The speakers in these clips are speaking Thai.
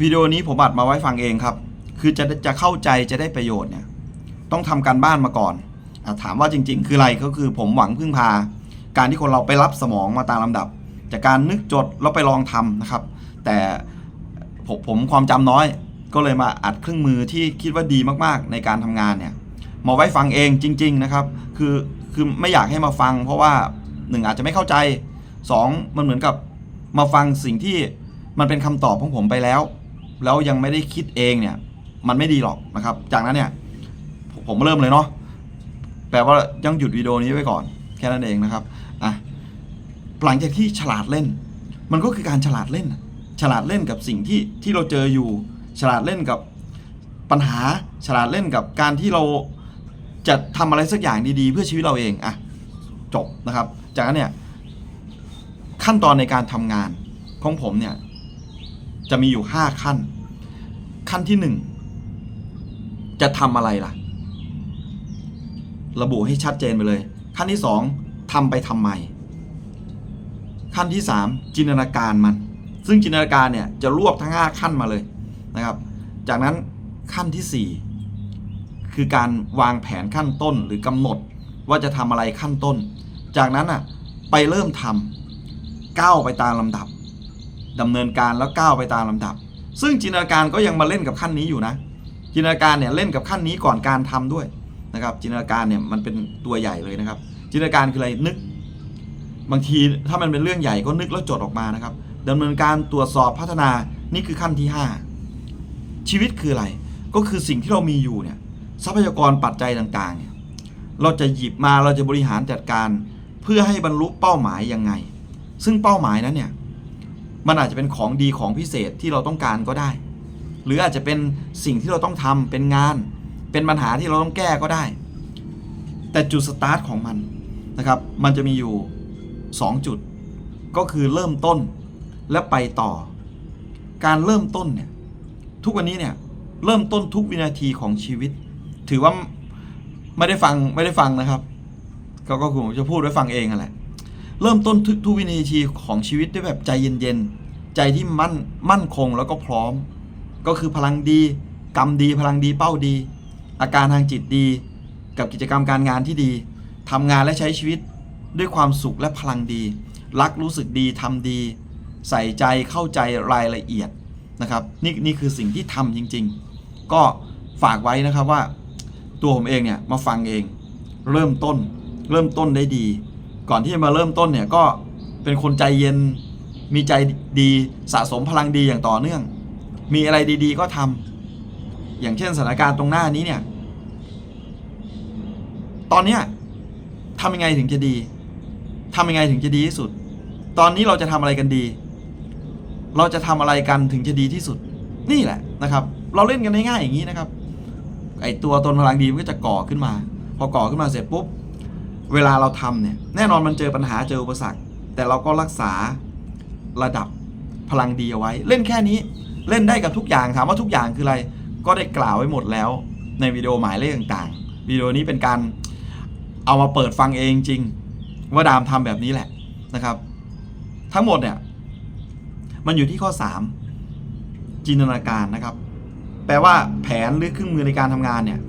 วิดีโอนี้ผมอัดมาไว้ฟังเองครับ คือจะจะเข้าใจจะได้ประโยชน์เนี่ย ต้องทำการบ้านมาก่อนอถามว่าจริง ๆ คืออะไรก็คือผมหวังพึ่งพา การที่คนเราไปรับสมองมาตามลำดับ จากการนึกจดแล้วไปลองทำนะครับ แต่ผมผมความจำน้อย ก็เลยมาอัดเครื่องมือที่คิดว่าดีมากๆ ในการทำงานเนี่ยมาไว้ฟังเองจริง ๆนะครับ คือคือไม่อยากให้มาฟัง เพราะว่าหนึ่งอาจจะไม่เข้าใจสองมันเหมือนกับมาฟังสิ่งที่มันเป็นคำตอบของผมไปแล้ว แล้วยังไม่ได้คิดเองเนี่ย มันไม่ดีหรอกนะครับ จากนั้นเนี่ยผมเริ่มเลยเนาะแปลว่ายังหยุดวิดีโอนี้ไว้ก่อน แค่นั้นเองนะครับอะหลังจากที่ฉลาดเล่น มันก็คือการฉลาดเล่น ฉลาดเล่นกับสิ่งที่ที่เราเจออยู่ ฉลาดเล่นกับปัญหาฉลาดเล่นกับการที่เราจะทำอะไรสักอย่างดีๆ เพื่อชีวิตเราเองอะจบนะครับ จากนั้นเนี่ยขั้นตอนในการทำงานของผมเนี่ย จะมีอยู่5ขั้น ขั้นที่1จะทำอะไรล่ะ ระบุให้ชัดเจนไปเลย ขั้นที่2ทำไปทำไม ขั้นที่3จินตนาการมัน ซึ่งจินตนาการเนี่ยจะรวบทั้ง5ขั้นมาเลยนะครับ จากนั้นขั้นทีสี่4คือการวางแผนขั้นต้นหรือกำหนดว่าจะทำอะไรขั้นต้น จากนั้นอะไปเริ่มทำก้าวไปตามลำดับ ดำเนินการแล้วก้าวไปตามลำดับ ซึ่งจินตนาการก็ยังมาเล่นกับขั้นนี้อยู่นะ จินตนาการเนี่ยเล่นกับขั้นนี้ก่อนการทำด้วยนะครับ จินตนาการเนี่ยมันเป็นตัวใหญ่เลยนะครับ จินตนาการคืออะไรนึก บางทีถ้ามันเป็นเรื่องใหญ่ก็นึกแล้วจดออกมานะครับดำเนินการตรวจสอบพัฒนานี่คือขั้นที่ 5 ชีวิตคืออะไร ก็คือสิ่งที่เรามีอยู่เนี่ยทรัพยากรปัจจัยต่างๆเนี่ยเราจะหยิบมาเราจะบริหารจัดการ เพื่อให้บรรลุเป้าหมายยังไง ซึ่งเป้าหมายนั้นเนี่ย มันอาจจะเป็นของดีของพิเศษที่เราต้องการก็ได้ หรืออาจจะเป็นสิ่งที่เราต้องทำเป็นงาน เป็นปัญหาที่เราต้องแก้ก็ได้ แต่จุดสตาร์ทของมันนะครับ มันจะมีอยู่ 2 จุด ก็คือเริ่มต้นและไปต่อ การเริ่มต้นเนี่ยทุกวันนี้เนี่ยเริ่มต้นทุกวินาทีของชีวิต ถือว่าไม่ได้ฟังไม่ได้ฟังนะครับ ก็ก็คือผมจะพูดไว้ฟังเองนั่นแหละ เริ่มต้นทุกทวินาทีของชีวิตด้วยแบบใจเย็นๆ ใจที่มั่นมั่นคงแล้วก็พร้อม ก็คือพลังดี กรรมดี พลังดีเป้าดี อาการทางจิตดี กับกิจกรรมการงานที่ดีทำงานและใช้ชีวิตด้วยความสุขและพลังดี รักรู้สึกดีทำดี ใส่ใจเข้าใจรายละเอียดนะครับนี่นี่คือสิ่งที่ทำจริง ๆ ก็ฝากไว้นะครับว่า ตัวผมเองเนี่ยมาฟังเอง เริ่มต้นเริ่มต้นได้ดี ก่อนที่จะมาเริ่มต้นเนี่ยก็เป็นคนใจเย็น มีใจดีสะสมพลังดีอย่างต่อเนื่อง มีอะไรดีๆ ก็ทำอย่างเช่นสถานการณ์ตรงหน้านี้เนี่ย ตอนเนี้ยทำยังไงถึงจะดีทำยังไงถึงจะดีที่สุด ตอนนี้เราจะทำอะไรกันดี เราจะทำอะไรกันถึงจะดีที่สุด นี่แหละนะครับ เราเล่นกันง่ายๆอย่างนี้นะครับ ไอตัวตนพลังดีมันก็จะก่อขึ้นมา พอก่อขึ้นมาเสร็จปุ๊บ เวลาเราทำเนี่ยแน่นอนมันเจอปัญหาเจออุปสรรค แต่เราก็รักษาระดับพลังดีเอาไว้ เล่นแค่นี้เล่นได้กับทุกอย่างถามว่าทุกอย่างคืออะไร ก็ได้กล่าวไว้หมดแล้ว ในวิดีโอหมายเลขต่างๆวิดีโอนี้เป็นการเอามาเปิดฟังเองจริง ว่าดามทำแบบนี้แหละนะครับ ทั้งหมดเนี่ยมันอยู่ที่ข้อ 3 จินตนาการนะครับ แปลว่าแผนหรือเครื่องมือในการทำงานเนี่ย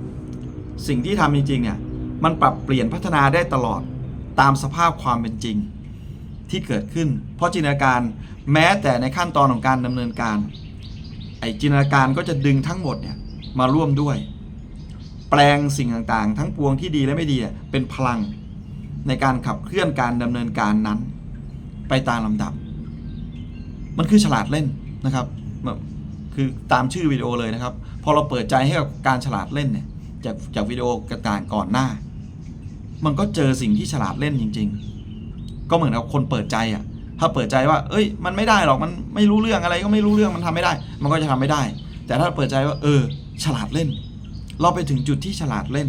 สิ่งที่ทำจริงๆเนี่ย มันปรับเปลี่ยนพัฒนาได้ตลอดตามสภาพความเป็นจริงที่เกิดขึ้น เพราะจินตนาการแม้แต่ในขั้นตอนของการดำเนินการ ไอจินตนาการก็จะดึงทั้งหมดเนี่ยมาร่วมด้วย แปลงสิ่งต่างๆ ทั้งปวงที่ดีและไม่ดีเป็นพลังในการขับเคลื่อนการดำเนินการนั้น ไปตามลำดับ มันคือฉลาดเล่นนะครับแบบคือตามชื่อวิดีโอเลยนะครับ พอเราเปิดใจให้กับการฉลาดเล่นเนี่ยจากจากวิดีโอกต่างก่อนหน้า มันก็เจอสิ่งที่ฉลาดเล่นจริง ๆ ก็เหมือนกับคนเปิดใจอะ ถ้าเปิดใจว่า เอ้ย มันไม่ได้หรอก มันไม่รู้เรื่องอะไรก็ไม่รู้เรื่อง มันทำไม่ได้ มันก็จะทำไม่ได้ แต่ถ้าเปิดใจว่า เออ ฉลาดเล่น เราไปถึงจุดที่ฉลาดเล่น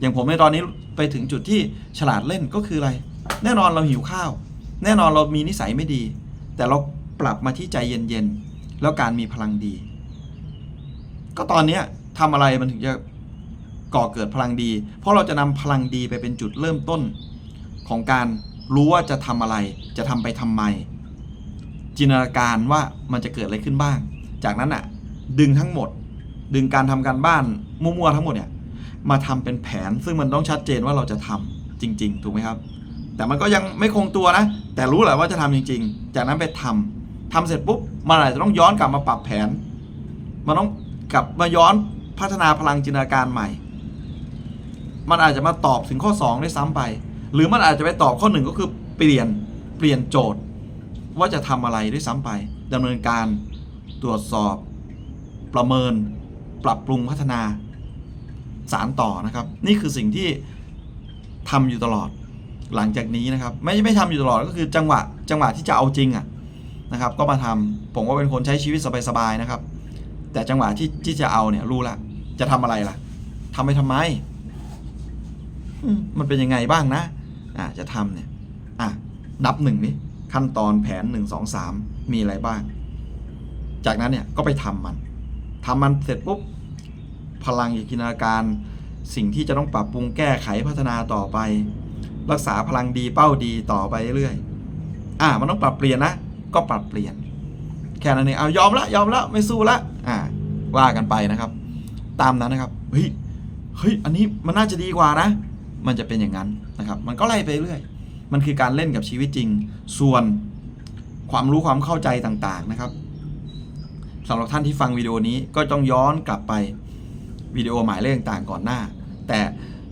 อย่างผมในตอนนี้ไปถึงจุดที่ฉลาดเล่นก็คืออะไร แน่นอนเราหิวข้าว แน่นอนเรามีนิสัยไม่ดี แต่เราปรับมาที่ใจเย็นๆ แล้วการมีพลังดี ก็ตอนเนี้ยทำอะไรมันถึงจะ ก่อเกิดพลังดี เพราะเราจะนำพลังดีไปเป็นจุดเริ่มต้น ของการรู้ว่าจะทำอะไร จะทำไปทำไม จินตนาการว่ามันจะเกิดอะไรขึ้นบ้าง จากนั้นอะ ดึงทั้งหมด ดึงการทำการบ้านมั่วๆทั้งหมดเนี่ยมาทำเป็นแผนซึ่งมันต้องชัดเจนว่าเราจะทำจริง ๆ ถูกไหมครับ แต่มันก็ยังไม่คงตัวนะ แต่รู้แหละว่าจะทำจริง ๆ จากนั้นไปทำทำเสร็จปุ๊บมันอาจจะต้องย้อนกลับมาปรับแผน มันต้องกลับมาย้อนพัฒนาพลังจินตนาการใหม่ มันอาจจะมาตอบถึงข้อ2ด้ซ้ำไป หรือมันอาจจะไปตอบข้อหนึ่งก็คือเปลี่ยนเปลี่ยนโจทย์ ว่าจะทำอะไรได้ซ้ำไปดำเนินการตรวจสอบ ประเมิน ปรับปรุงพัฒนา สารต่อนะครับ นี่คือสิ่งที่ทำอยู่ตลอดหลังจากนี้นะครับ ไม่ไม่ทำอยู่ตลอดก็คือจังหวะจังหวะที่จะเอาจริงอะนะครับ ก็มาทำผมก็เป็นคนใช้ชีวิตสบายๆนะครับ แต่จังหวะที่ที่จะเอาเนี่ยรู้ละจะทำอะไรล่ะทำไปทำไม มันเป็นยังไงบ้างนะอ่าจะทำเนี่ยอะนับหนึ่งนี่ขั้นตอนแผนหนึ่งสองสามมีอะไรบ้าง จากนั้นเนี่ยก็ไปทำมันทำมันเสร็จปุ๊บพลังจินตนาการ สิ่งที่จะต้องปรับปรุงแก้ไขพัฒนาต่อไป รักษาพลังดีเป้าดีต่อไปเรื่อยอ่ามันต้องปรับเปลี่ยนนะก็ปรับเปลี่ยน แค่นั้นเองเอายอมละยอมละไม่สู้ละอ่าว่ากันไปนะครับ ตามนั้นนะครับเฮ้ยเฮ้ยอันนี้มันน่าจะดีกว่านะ มันจะเป็นอย่างนั้นนะครับ มันก็ไล่ไปเรื่อยมันคือการเล่นกับชีวิตจริง ส่วนความรู้ความเข้าใจต่างๆนะครับสำหรับท่านที่ฟังวิดีโอนี้ก็ต้องย้อนกลับไปวิดีโอหมายเลขต่างๆก่อนหน้า แต่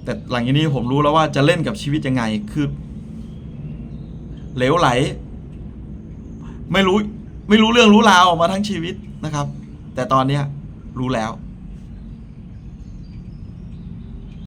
แต่หลังจากนี้ผมรู้แล้วว่าจะเล่นกับชีวิตยังไงคือเหลวไหล ไม่รู้ไม่รู้เรื่องรู้ราวมาทั้งชีวิตนะครับ แต่ตอนนี้รู้แล้ว